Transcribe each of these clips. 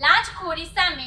લાંચખોરી સામે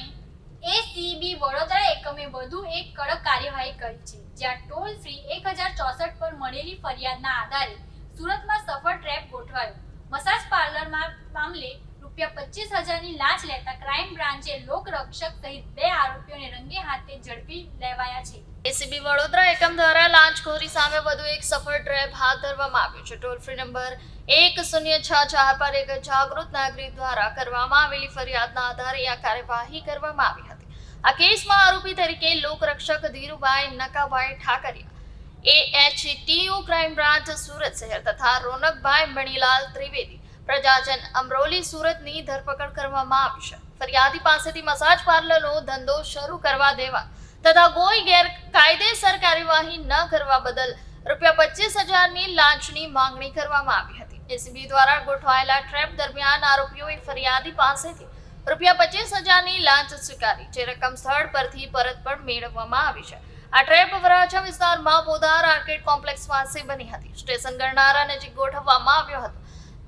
એસીબી વડોદરા એકમે વધુ એક કડક કાર્યવાહી કરી છે, જ્યાં ટોલ ફ્રી એક હજાર ચોસઠ પર મળેલી ફરિયાદના આધારે સુરતમાં સફળ ટ્રેપ ગોઠવાયો. મસાજ પાર્લરમાં મામલે રૂપિયા પચીસ હજારની લાંચ લેતા ક્રાઇમ બ્રાન્ચે લોકરક્ષક સહિત બે આરોપીઓને રંગે હાથે ઝડપી લેવાયા છે. એસીબી વડોદરા એકમ દ્વારા લાંચખોરી સામે વધુ એક સફળ ટ્રેપ હાથ ધરવામાં આવ્યો છે. ટોલ ફ્રી નંબર એક શૂન્ય છ ચાર પર એક જાગૃત નાગરિક દ્વારા કરવામાં આવેલી ફરિયાદના આધારે આ કાર્યવાહી કરવામાં આવી હતી. આ કેસમાં આરોપી તરીકે લોકરક્ષક Dhirubhai Nakabhai Thakariya AHTU crime branch Surat શહેર તથા રોનકભાઈ મણીલાલ ત્રિવેદી પ્રજાજન અમરોલી સુરતની ધરપકડ કરવામાં આવી છે. ફરિયાદી પાસેથી મસાજ પાર્લરનો ધંધો શરૂ કરવા દેવા તથા કોઈ ગેરકાયદેસર કાર્યવાહી ન કરવા બદલ રૂપિયા પચીસ હજારની લાંચની માંગણી કરવામાં આવી હતી. એસીબી દ્વારા ગોઠવાયેલા ટ્રેપ દરમિયાન આરોપીઓએ ફરિયાદી પાસેથી રૂપિયા પચીસ હજારની લાંચ સ્વીકારી, જે રકમ સ્થળ પરથી પરત પણ મેળવવામાં આવી છે. આ ટ્રેપ વરાછા વિસ્તારમાં પોદાર આર્કેડ કોમ્પ્લેક્સ પાસે બની હતી. સ્ટેશન ગણનારા નજીક ગોઠવવામાં આવ્યો હતો,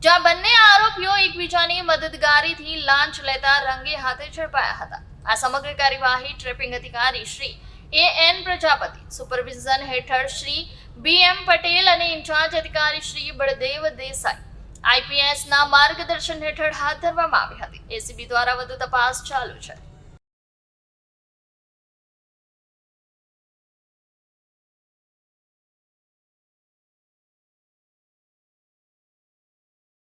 જ્યાં બંને આરોપીઓ એકબીજાની મદદગારીથી લાંચ લેતા રંગે હાથે ઝડપાયા હતા. આ સમગ્ર કાર્યવાહી ટ્રેપિંગ અધિકારી Shri A N Prajapati, supervision હેઠળ શ્રી બી એમ પટેલ અને ઇન્ચાર્જ અધિકારી શ્રી બળદેવ દેસાઈ આઈપીએસ ના માર્ગદર્શન હેઠળ હાથ ધરવામાં આવી હતી. એસીબી દ્વારા વધુ તપાસ ચાલુ છે.